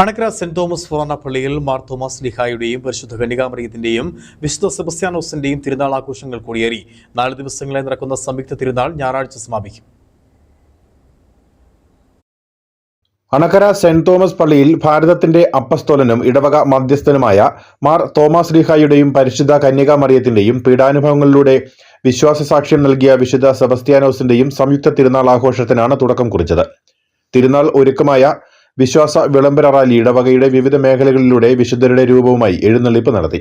Anakkara saint Thomas ഫൊറോണ പള്ളിയിൽ Mar Thomas ലിഹായുടെയും പരിശുദ്ധ കന്യകാമറിയത്തിന്റെയും വിശുദ്ധ സെബസ്ത്യാനോസിന്റെയും തിരുനാൾ ആഘോഷങ്ങൾ കൊടിയേറി. നാല് ദിവസങ്ങളെ നടക്കുന്ന സംയുക്ത തിരുനാൾ ഞായറാഴ്ച സമാപിക്കും. അണക്കര സെന്റ് തോമസ് പള്ളിയിൽ ഭാരതത്തിന്റെ അപ്പസ്തോലനും ഇടവക മധ്യസ്ഥനുമായ മാർ തോമസ് ലിഹായുടെയും പരിശുദ്ധ കന്യകാമറിയത്തിന്റെയും പീഡാനുഭവങ്ങളിലൂടെ വിശ്വാസ സാക്ഷ്യം നൽകിയ വിശുദ്ധ സെബസ്ത്യാനോസിന്റെയും സംയുക്ത തിരുനാൾ ആഘോഷത്തിനാണ് തുടക്കം കുറിച്ചത്. തിരുനാൾ ഒരുക്കമായ വിശ്വാസ വിളംബര റാലി ഇടവകയുടെ വിവിധ മേഖലകളിലൂടെ വിശുദ്ധരുടെ രൂപവുമായി എഴുന്നള്ളിപ്പ് നടത്തി.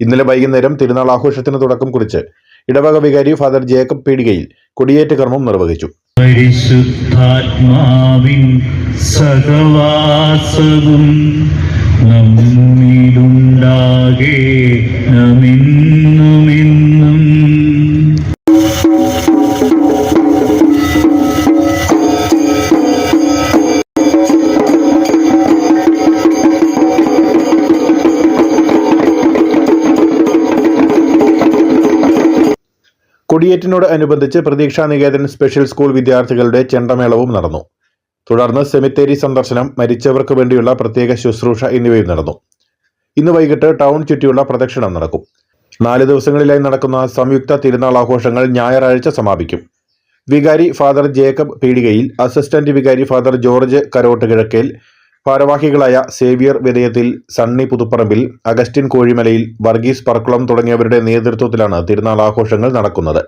ഇന്നലെ വൈകുന്നേരം തിരുനാൾ ആഘോഷത്തിന് തുടക്കം കുറിച്ച് ഇടവക വികാരി ഫാദർ ജേക്കബ് പീടികയിൽ കൊടിയേറ്റ കർമ്മം നിർവഹിച്ചു. പരിശുദ്ധാത്മാവിൻ കൊടിയേറ്റിനോട് അനുബന്ധിച്ച് പ്രതീക്ഷാ നികേതൻ സ്പെഷ്യൽ സ്കൂൾ വിദ്യാർത്ഥികളുടെ ചെണ്ടമേളവും നടന്നു. തുടർന്ന് സെമിത്തേരി സന്ദർശനം മരിച്ചവർക്ക് വേണ്ടിയുള്ള പ്രത്യേക ശുശ്രൂഷ എന്നിവയും നടന്നു. ഇന്ന് വൈകിട്ട് ടൗൺ ചുറ്റിയുള്ള പ്രദക്ഷിണം നടക്കും. നാല് ദിവസങ്ങളിലായി നടക്കുന്ന സംയുക്ത തിരുനാൾ ആഘോഷങ്ങൾ ഞായറാഴ്ച സമാപിക്കും. വികാരി ഫാദർ ജേക്കബ് പീടികയിൽ അസിസ്റ്റന്റ് വികാരി ഫാദർ ജോർജ് കരോട്ട് കിഴക്കേൽ ഭാരവാഹികളായ Xavier Vinayathil Sunny Puthuparambil Augustine Kozhimalayil Varghese Parakkulam തുടങ്ങിയവരുടെ നേതൃത്വത്തിലാണ് തിരുനാൾ ആഘോഷങ്ങൾ നടക്കുന്നത്.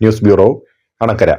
News bureau Anakkara.